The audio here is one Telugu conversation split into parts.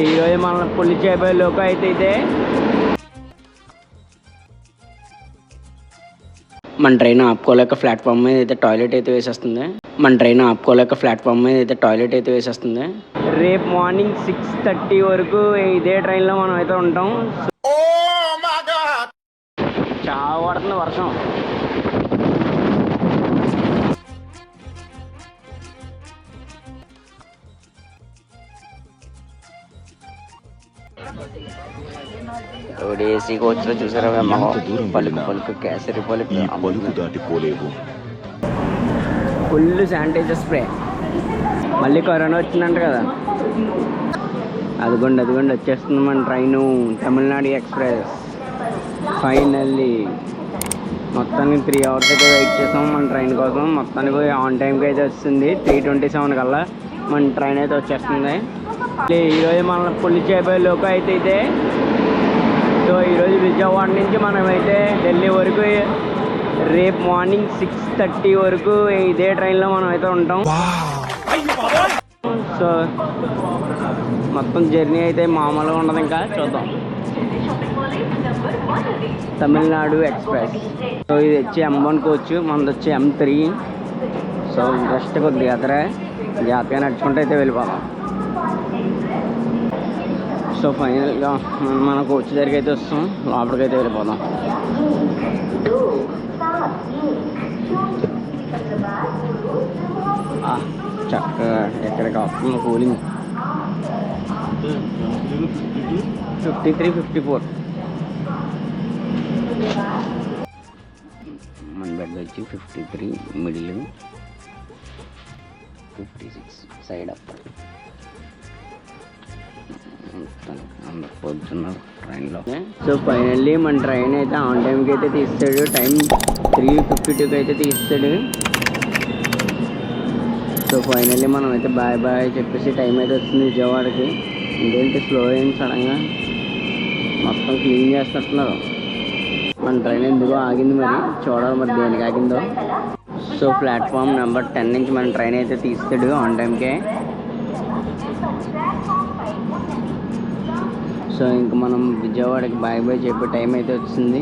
ఈరోజు మన పుల్లి చేపే లోక అయితే అయితే మన ట్రైన్ ఆపుకోలేక ప్లాట్ఫామ్ మీద అయితే టాయిలెట్ అయితే వేసేస్తుంది. మన ట్రైన్ ఆపుకోలేక ప్లాట్ఫామ్ మీద అయితే టాయిలెట్ అయితే వేసేస్తుంది. రేపు మార్నింగ్ సిక్స్ థర్టీ వరకు ఇదే ట్రైన్లో మనం అయితే ఉంటాం. చాలా పడుతుంది వర్షం. ఏసీ కోచ్లో చూసారా పలుకు పలుకు కేసరి పలుకు పలుకు దాటిపోలేవు ఫుల్ శానిటైజర్ స్ప్రే మళ్ళీ కరోనా వచ్చిందంట కదా। అదిగోండి అదిగోండి వచ్చేస్తుంది మన ట్రైను తమిళనాడు ఎక్స్ప్రెస్. ఫైనల్లీ మొత్తానికి త్రీ అవర్స్ అయితే వెయిట్ చేసాం మన ట్రైన్ కోసం. మొత్తానికి ఆన్ టైంకి అయితే వస్తుంది. త్రీ ట్వంటీ సెవెన్ కల్లా మన ట్రైన్ అయితే వచ్చేస్తుంది. ఈరోజు మన పుల్లి చేపే లోక అయితే అయితే సో ఈరోజు విజయవాడ నుంచి మనమైతే ఢిల్లీ వరకు రేపు మార్నింగ్ సిక్స్ థర్టీ వరకు ఇదే ట్రైన్లో మనం అయితే ఉంటాం. సో మొత్తం జర్నీ అయితే మామూలుగా ఉండదు ఇంకా చూద్దాం. తమిళనాడు ఎక్స్ప్రెస్. సో ఇది వచ్చి ఎం వన్ కోచ్ మనది వచ్చి ఎం త్రీ సో జస్ట్ కొద్దిగా ఎదరే జాగ్రత్తగా నడుచుకుంటూ అయితే వెళ్ళిపోదాం. సో ఫైనల్గా మనం వచ్చేసరికి కోచ్ దగ్గరికి అయితే వస్తాం. లోపలికి అయితే వెళ్ళిపోదాం చక్కగా ఎక్కడికి వస్తుంది cooling. Fifty three fifty four. మన బెడ్ వచ్చి fifty three middle fifty six side up. అందరు ట్రైన్లో. సో ఫైనల్లీ మన ట్రైన్ అయితే ఆన్ టైంకి అయితే తీస్తాడు. టైం త్రీ ఫిఫ్టీ టూకి అయితే తీస్తాడు. సో ఫైనల్లీ మనం అయితే బాయ్ బాయ్ చెప్పేసి టైం అయితే వస్తుంది విజయవాడకి. ఇదేంటి స్లో అయింది సడన్గా? మొత్తం క్లీన్ చేస్తున్నారు మన ట్రైన్ ఎందుకో ఆగింది మరి? చూడాలి మరి దేనికి ఆగిందో. సో ప్లాట్ఫామ్ నెంబర్ టెన్ నుంచి మన ట్రైన్ అయితే తీస్తాడు ఆన్ టైంకే సో ఇంక మనం విజయవాడకి బాయ్ బాయ్ చెప్పే టైం అయితే వచ్చింది.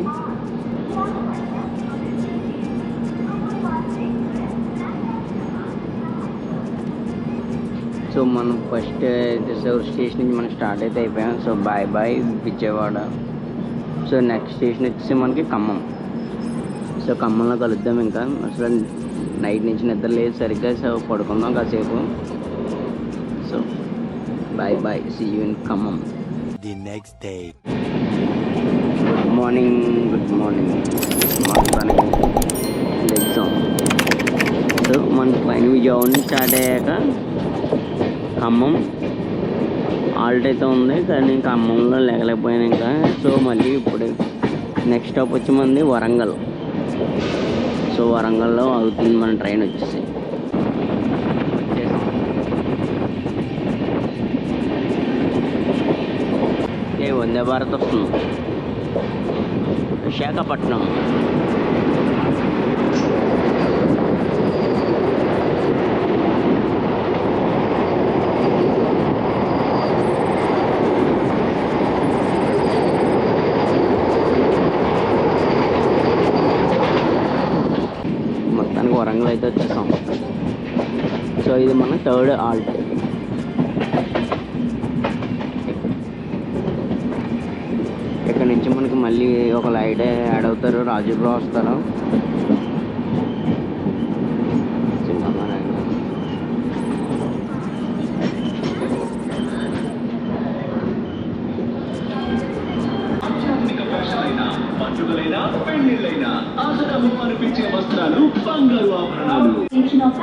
సో మనం ఫస్ట్ రిజర్వ్ స్టేషన్ నుంచి మనం స్టార్ట్ అయితే అయిపోయాం. So bye bye Vijayawada. So next station వచ్చేసి మనకి ఖమ్మం. సో ఖమ్మంలో కలుద్దాం ఇంకా. అసలు నైట్ నుంచి నిద్ర లేదు సరిగ్గా సో పడుకుందాం కాసేపు. So bye bye see you in Khammam. Next day good morning good morning మొత్తానికి సో మన పైన జోన్ స్టార్ట్ అయ్యాక ఖమ్మం ఆల్ట్ అయితే ఉంది కానీ ఖమ్మంలో లేకలేకపోయాను ఇంకా. సో మళ్ళీ ఇప్పుడు నెక్స్ట్ స్టాప్ వచ్చి మంది వరంగల్. సో వరంగల్లో అవుతుంది మన ట్రైన్ వచ్చేసి. అంటే వందే భారత్ వస్తుంది. విశాఖపట్నం. మొత్తానికి వరంగల్ అయితే వచ్చేసాం. సో ఇది మన థర్డ్ ఆల్ట్ ఇక్కడ నుంచి మనకి మళ్ళీ ఒక లైట్ యాడ్ అవుతారు రాజు బ్రో వస్తారు.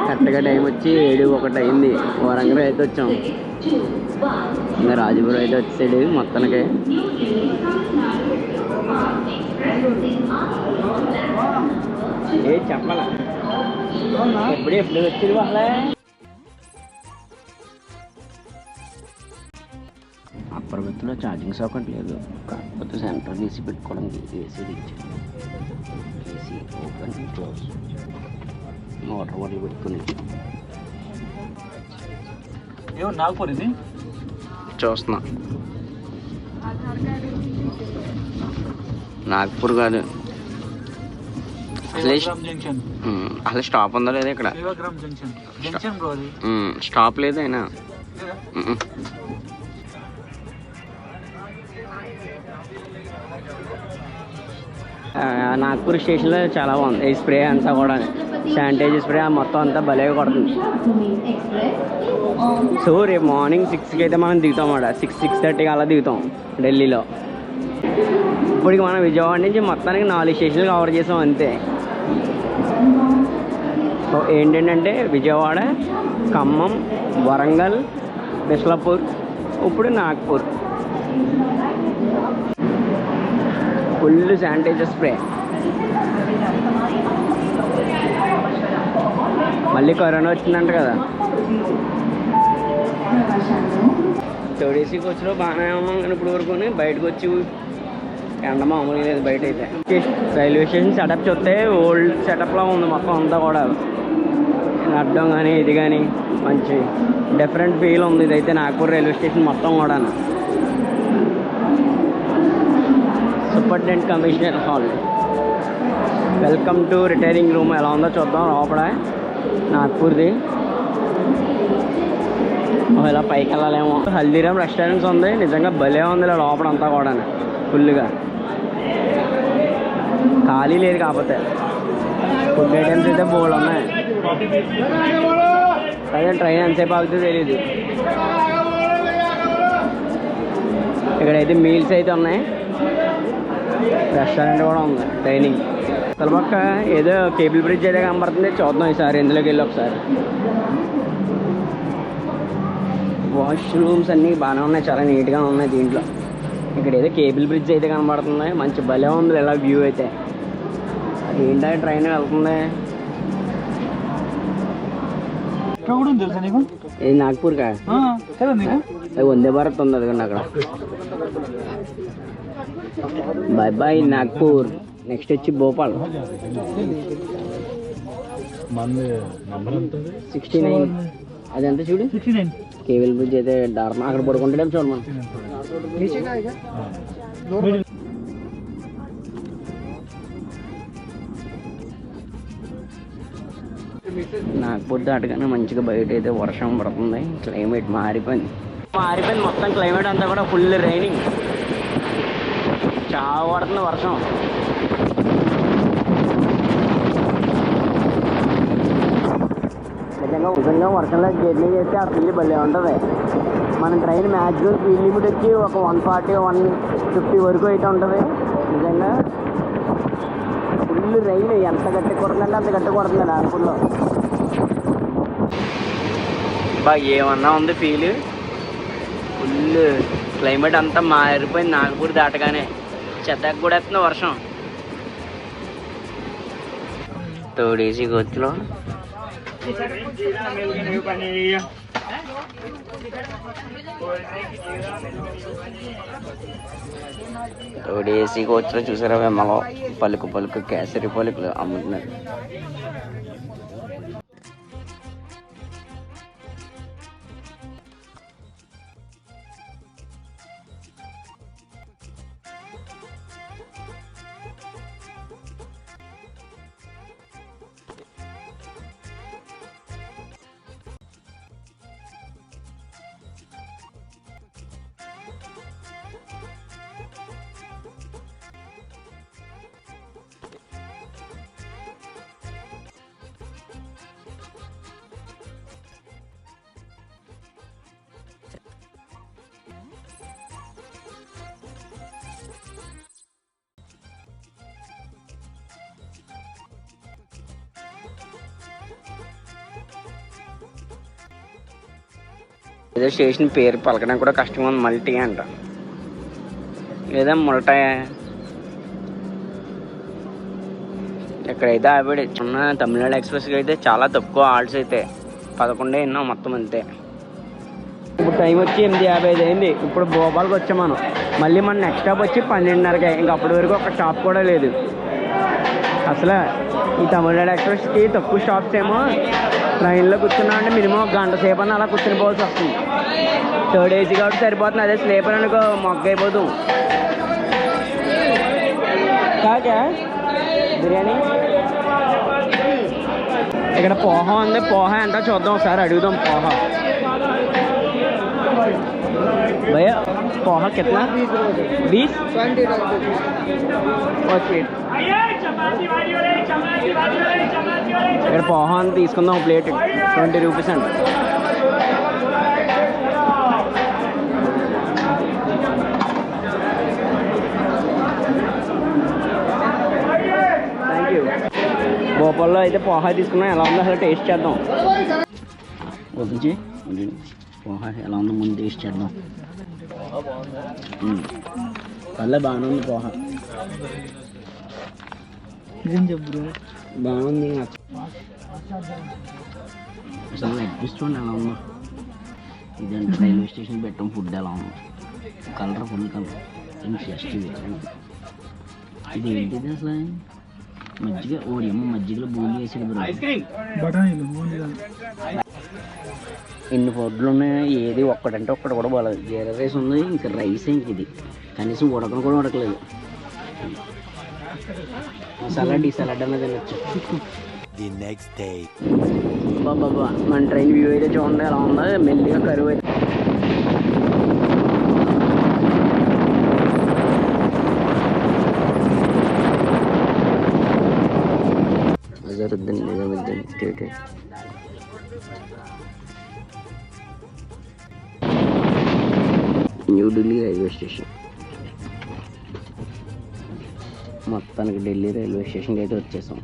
కరెక్ట్గా టైం వచ్చి ఏడు ఒకటి అయింది. వరంగల్ అయితే వచ్చాం. ఇంకా రాజుపురం అయితే వచ్చాడు మొత్తానికి. ఏ చెప్పాలా? ఎప్పుడు ఎప్పుడు వచ్చింది వాళ్ళ? అప్పటిలో ఛార్జింగ్ సాకెట్ లేదు. కాకపోతే సెంటర్ తీసి పెట్టుకోవడానికి ఏసీ ఇచ్చాను AC open close motor water పెట్టుకుని. ఏమో నాగపూర్ ఇది. చూస్తున్నా. నాగ్పూర్ కాదు. అసలే స్టాప్ ఉందా లేదా ఇక్కడ? స్టాప్ లేదు అయినా. నాగ్పూర్ స్టేషన్లో చాలా బాగుంది. ఈ స్ప్రే అంతా కూడా. శానిటైజర్ స్ప్రే మొత్తం అంతా భలే కొడుతుంది. సో రేపు మార్నింగ్ సిక్స్కి అయితే మనం దిగుతాం అన్నమాట సిక్స్ సిక్స్ థర్టీకి అలా దిగుతాం ఢిల్లీలో. ఇప్పటికి మనం విజయవాడ నుంచి మొత్తానికి నాలుగు స్టేషన్లు కవర్ చేసాం అంతే. సో ఏంటంటే విజయవాడ ఖమ్మం వరంగల్ బిస్లాపూర్ ఇప్పుడు నాగ్పూర్. Full sanitizer spray. మళ్ళీ కరోనా వచ్చిందంట కదా. ఏసీ కోచ్లో బాగానే ఉన్నాం కానీ ఇప్పుడు వరకు బయటకు వచ్చి ఎండ మామూలుగా లేదు బయట అయితే రైల్వే స్టేషన్ సెటప్ చూస్తే ఓల్డ్ సెటప్లో ఉంది మొత్తం అంతా కూడా అడ్డం కానీ ఇది కానీ మంచి డిఫరెంట్ ఫీల్ ఉంది ఇదైతే నాగపూర్ రైల్వే స్టేషన్ మొత్తం కూడా superintendent commissioner hall welcome to retiring room ఎలా ఉందో చూద్దాం లోపల నాగ్పూర్ది ఇలా పైకి వెళ్ళాలేమో హల్దీరామ్ రెస్టారెంట్స్ ఉంది నిజంగా భలే ఉంది లోపల అంతా కూడా ఫుల్గా ఖాళీ లేదు కాకపోతే. ఫుడ్ ఐటమ్స్ అయితే బోల్డ్ ఉన్నాయి. అదే ట్రైన్ ఎంతసేపు అవుతుందో తెలియదు ఇక్కడైతే మీల్స్ అయితే ఉన్నాయి. రెస్టారెంట్ కూడా ఉంది డైనింగ్ అసలు పక్క ఏదో కేబుల్ బ్రిడ్జ్ అయితే కనబడుతుంది. చూద్దాం ఈసారి ఇందులోకి వెళ్ళి ఒకసారి. వాష్రూమ్స్ అన్నీ బాగానే ఉన్నాయి చాలా నీట్గా ఉన్నాయి దీంట్లో. ఇక్కడ ఏదో కేబుల్ బ్రిడ్జ్ అయితే కనబడుతుంది. మంచి భలే ఉంది ఇలా వ్యూ అయితే. ఏంటో ట్రైన్ వెళ్తుంది? కూడా తెలుసా నీకు? కదా నీకు? అది వందే భారత్ ఉంది అదిగోండి అక్కడ. Bye bye Nagpur. నెక్స్ట్ వచ్చి భోపాల్. సిక్స్టీ నైన్ అది? ఎంత చూడు? సిక్స్టీ నైన్ కేబుల్ బ్రిడ్జ్ అయితే డార్మా అక్కడ పడుకుంటాడే చూడమను నాగపూర్ దాటగానే మంచిగా బయట అయితే వర్షం పడుతుంది. క్లైమేట్ మారిపోయింది. మారిపోయింది. మొత్తం క్లైమేట్ అంతా కూడా ఫుల్ రైనింగ్ చాలా పడుతుంది వర్షం. నిజంగా నిజంగా వర్షంలో జర్నీ చేస్తే ఆ ఫీల్ భలే ఉంటుంది. మన ట్రైన్ మ్యాక్సిమం స్పీడ్ లిమిట్ వచ్చి ఒక వన్ ఫార్టీ వన్ ఫిఫ్టీ వరకు అయితే ఉంటుంది. నిజంగా ఫుల్ రైన్ ఎంత గట్టి కొడుతుందంటే అంత గట్టి కొడుతుంది నాగపూర్లో బా ఏమన్నా ఉంది ఫీల్ ఫుల్ క్లైమేట్ అంతా మారిపోయింది. నాగపూర్ దాటగానే. చెద్దకు కూడా వస్తుంది వర్షం తోడేసి గొత్తులో తోడేసి గొచ్చులో చూసారా వెమ్మలో పలుకు పలుకు కేసరి పలుకులు అమ్ముతున్నారు. ఏదో స్టేషన్ పేరు పలకడం కూడా కష్టం ఉంది మల్టీ అంట. లేదా ముల్టా ఇక్కడైతే ఆవిడ చిన్న తమిళనాడు ఎక్స్ప్రెస్కి అయితే చాలా తక్కువ ఆర్డ్స్ అయితే. పదకొండే ఎన్నో మొత్తం అంతే. ఇప్పుడు టైం వచ్చి ఎనిమిది యాభై ఐదు అయింది. ఇప్పుడు భోపాల్కి వచ్చాం మనం. మళ్ళీ మన నెక్స్ట్ స్టాప్ వచ్చి పన్నెండున్నరకే. ఇంకా అప్పటి వరకు ఒక స్టాప్ కూడా లేదు. అసలు ఈ తమిళనాడు ఎక్స్ప్రెస్కి తక్కువ స్టాప్స్ ఏమో ట్రైన్లో కూర్చున్నామంటే మినిమం ఒక గంట సేపు అలా కూర్చుని పోవాల్సి వస్తుంది. థర్డ్ ఏసీ కాబట్టి సరిపోతుంది. అదే స్లీపర్ అనుకో మొక్క అయిపోతాం కాకా బిర్యానీ? ఇక్కడ పోహ ఉంది. పోహ ఎంత చూద్దాం ఒకసారి. అడుగుదాం పోహ. భయ్యా पोहा कितना बीस ఇక్కడ పోహాన్ని తీసుకుందాం ప్లేట్. ట్వంటీ రూపీస్ అండి. భోపాల్లో అయితే పోహా తీసుకున్నాం. ఎలా ఉందో అసలు టేస్ట్ చేద్దాం. చేయి పోహా ఎలా ఉందో ముందు టేస్ట్ చేద్దాం. పర్లే బాగానే ఉంది పోహా. బాగుంది. అసలు చూడండి ఎలా ఉందో. ఇదంటే రైల్వే స్టేషన్ పెట్టాం ఫుడ్ ఎలా ఉంది. కలర్ ఫుల్ కలర్ జస్ట్ ఇది ఇది ఏంటిది అసలు? మజ్జిగ ఓడి అమ్మ మజ్జిగలో బూందీ వేసాడు బ్రో. ఎన్ని ఫుడ్లు ఉన్నాయి ఏది ఒక్కడంటే ఒక్కటి కూడా బాగాలేదు జీరా రైస్ ఉంది ఇంకా రైస్ ఇంక ఇది కనీసం ఉడకను కూడా ఉడకలేదు సలాడ్ ఈ సలాడ్ అనేది తినొచ్చు The next day. బాబా మన ట్రైన్ వ్యూ అయితే చూడండి ఎలా ఉందో మెల్లిగా కరువు అయితే జరుగుద్దండి నిజమిద్దండి స్టేట్ న్యూఢిల్లీ రైల్వే స్టేషన్. మొత్తానికి ఢిల్లీ రైల్వే స్టేషన్కి అయితే వచ్చేసాం.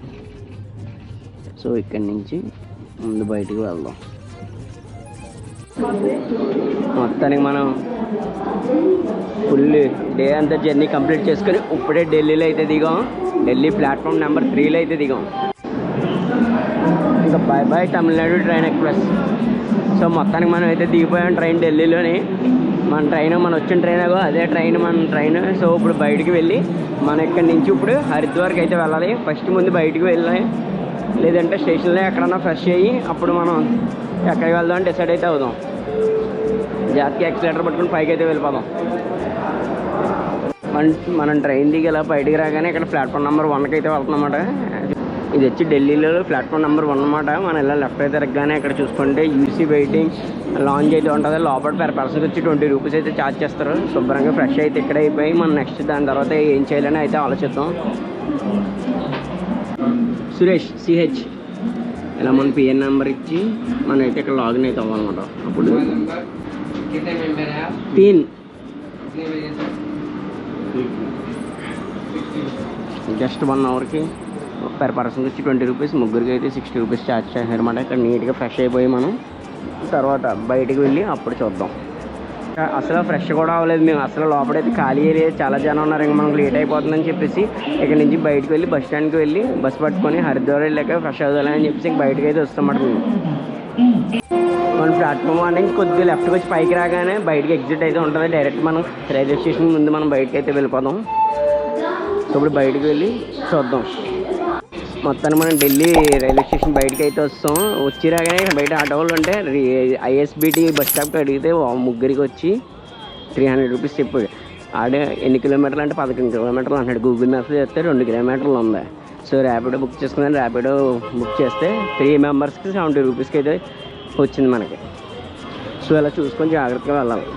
సో ఇక్కడి నుంచి ముందు బయటికి వెళ్దాం. మొత్తానికి మనం ఫుల్ డే అంతా జర్నీ కంప్లీట్ చేసుకొని ఇప్పుడే ఢిల్లీలో అయితే దిగాం. ఢిల్లీ ప్లాట్ఫామ్ నెంబర్ త్రీలో అయితే దిగాం. ఇంకా bye bye Tamil Nadu train express. So మొత్తానికి మనం అయితే దిగిపోయాం ట్రైన్ ఢిల్లీలోని. మన ట్రైన్ మన వచ్చిన ట్రైన్ అదే ట్రైన్ మన ట్రైన్. సో ఇప్పుడు బయటికి వెళ్ళి మన ఇక్కడి నుంచి ఇప్పుడు హరిద్వార్కి అయితే వెళ్ళాలి. ఫస్ట్ ముందు బయటికి వెళ్ళాలి. లేదంటే స్టేషన్లో ఎక్కడన్నా ఫ్రెష్ అయ్యి అప్పుడు మనం ఎక్కడికి వెళ్దాం డిసైడ్ అయితే అవుదాం. జాతికి ఎక్సలేటర్ పట్టుకుని పైకి అయితే వెళ్ళిపోదాం. మన మనం ట్రైన్ దిగి ఇలా బయటికి రాగానే ఇక్కడ ప్లాట్ఫామ్ నెంబర్ వన్కి అయితే వెళ్తున్నామాట ఇది వచ్చి ఢిల్లీలో ప్లాట్ఫామ్ నెంబర్ వన్ అనమాట మనం ఇలా లెఫ్ట్ అయితే తిరగగానే ఇక్కడ చూసుకుంటే యూసీ వెయిటింగ్ లాంజ్ అయితే ఉంటుంది. లోపల పెర్ పర్సన్కి వచ్చి ట్వంటీ రూపీస్ అయితే ఛార్జ్ చేస్తారు. శుభ్రంగా ఫ్రెష్ అయితే ఇక్కడ అయిపోయి మనం నెక్స్ట్ దాని తర్వాత ఏం చేయాలని అయితే ఆలోచిద్దాం. సురేష్ సిహెచ్ ఇలా మన పిఎన్ నెంబర్ ఇచ్చి మనం అయితే ఇక్కడ లాగిన్ అయితే అవ్వాలన్నమాట. అప్పుడు పిన్. జస్ట్ వన్ అవర్కి. పర్ పర్సన్ వచ్చి ట్వంటీ రూపీస్ ముగ్గురికి అయితే సిక్స్టీ రూపీస్ ఛార్జ్ చేశారన్నమాట ఇక్కడ నీట్గా ఫ్రెష్ అయిపోయి మనం తర్వాత బయటికి వెళ్ళి అప్పుడు చూద్దాం. అసలు ఫ్రెష్ కూడా అవ్వలేదు. మేము అసలు లోపలైతే ఖాళీ లేదు చాలా జనం ఉన్నారు. ఇంకా మనకు లేట్ అయిపోతుందని చెప్పేసి ఇక్కడ నుంచి బయటకు వెళ్ళి బస్ స్టాండ్కి వెళ్ళి బస్ పట్టుకొని హరిద్వార్ వెళ్ళాక ఫ్రెష్ అవుదాలని చెప్పేసి ఇంక బయటకు అయితే వస్తామాట మేము. మన ప్లాట్ఫామ్ అంటే కొద్దిగా లెఫ్ట్కి వచ్చి పైకి రాగానే బయటకి ఎగ్జిట్ అయితే ఉంటుంది. డైరెక్ట్ మనం రైల్వే స్టేషన్ ముందు మనం బయటకి అయితే వెళ్ళిపోదాం. ఇప్పుడు బయటికి వెళ్ళి చూద్దాం. మొత్తాన్ని మనం ఢిల్లీ రైల్వే స్టేషన్ బయటకి అయితే వస్తాం. వచ్చి రాగానే బయట ఆటో వాళ్ళు ఉంటే ఐఎస్బిటి బస్ స్టాప్కి అడిగితే ముగ్గురికి వచ్చి త్రీ హండ్రెడ్ రూపీస్ చెప్పాడు ఆడే ఎన్ని కిలోమీటర్లు అంటే పదకొండు కిలోమీటర్లు అన్నాడు. గూగుల్ మ్యాప్స్ చేస్తే రెండు కిలోమీటర్లు ఉంది. సో ర్యాపిడో బుక్ చేసుకున్నాను ర్యాపిడో బుక్ చేస్తే త్రీ మెంబర్స్కి సెవెంటీ రూపీస్కి అయితే వచ్చింది మనకి. సో ఇలా చూసుకొని జాగ్రత్తగా వెళ్ళాలి.